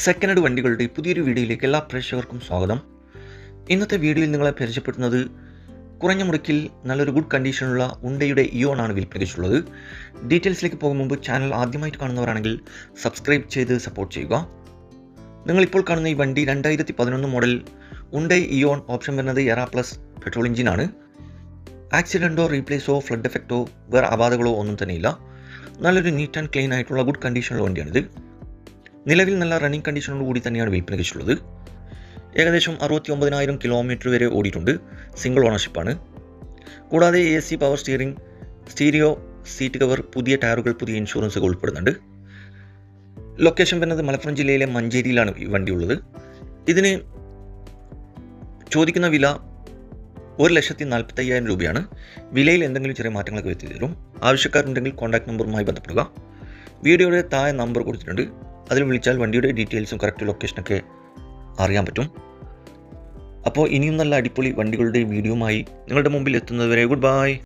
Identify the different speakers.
Speaker 1: Second head വണ്ടികളുടെ പുതിയൊരു വീഡിയോയിലേക്ക് എല്ലാ പ്രേക്ഷകർക്കും സ്വാഗതം. ഇന്നത്തെ വീഡിയോയിൽ നിങ്ങളെ പരിചയപ്പെടുത്തുന്നത് കുറഞ്ഞ മുടക്കിൽ നല്ലൊരു ഗുഡ് കണ്ടീഷനുള്ള ഉണ്ടയുടെ ഇയോണാണ് ആണ് വിൽപ്പനയ്ക്കുള്ളത്. ഡീറ്റെയിൽസിലേക്ക് പോകും മുമ്പ് ചാനൽ ആദ്യമായിട്ട് കാണുന്നവരാണെങ്കിൽ സബ്സ്ക്രൈബ് ചെയ്ത് സപ്പോർട്ട് ചെയ്യുക. നിങ്ങളിപ്പോൾ കാണുന്ന ഈ വണ്ടി രണ്ടായിരത്തി പതിനൊന്ന് മോഡൽ ഉണ്ടൈ ഇയോൺ ഓപ്ഷൻ വരുന്നത് എറ പ്ലസ് പെട്രോൾ എഞ്ചിനാണ് ആക്സിഡന്റോ റീപ്ലേസോ ഫ്ലഡ് എഫക്റ്റോ വേറെ അപാധകളോ ഒന്നും തന്നെയില്ല. നല്ലൊരു നീറ്റ് ആൻഡ് ക്ലീൻ ആയിട്ടുള്ള ഗുഡ് കണ്ടീഷനുള്ള വണ്ടിയാണിത്. നിലവിൽ നല്ല റണ്ണിങ് കണ്ടീഷനോട് കൂടി തന്നെയാണ് വിൽപ്പനയ്ക്കുള്ളത് ഏകദേശം അറുപത്തി ഒമ്പതിനായിരം കിലോമീറ്റർ വരെ ഓടിയിട്ടുണ്ട്. സിംഗിൾ ഓണർഷിപ്പാണ് കൂടാതെ A C power steering stereo seat cover പുതിയ ടയറുകൾ പുതിയ ഇൻഷുറൻസുകൾ ഉൾപ്പെടുന്നുണ്ട്. ലൊക്കേഷൻ വരുന്നത് മലപ്പുറം ജില്ലയിലെ മഞ്ചേരിയിലാണ് ഈ വണ്ടി ഉള്ളത് ഇതിന് ചോദിക്കുന്ന വില ഒരു ലക്ഷത്തി നാൽപ്പത്തയ്യായിരം രൂപയാണ്. വിലയിൽ എന്തെങ്കിലും ചെറിയ മാറ്റങ്ങളൊക്കെ വരുത്തി തരും ആവശ്യക്കാരുണ്ടെങ്കിൽ കോൺടാക്ട് നമ്പറുമായി ബന്ധപ്പെടുക. വീഡിയോയുടെ താഴെ നമ്പർ കൊടുത്തിട്ടുണ്ട്. അതിൽ വിളിച്ചാൽ വണ്ടിയുടെ ഡീറ്റെയിൽസും കറക്റ്റ് ലൊക്കേഷനൊക്കെ അറിയാൻ പറ്റും. അപ്പോൾ ഇനിയും നല്ല അടിപൊളി വണ്ടികളുടെ വീഡിയോയുമായി നിങ്ങളുടെ മുമ്പിൽ എത്തുന്നതുവരെ ഗുഡ് ബൈ.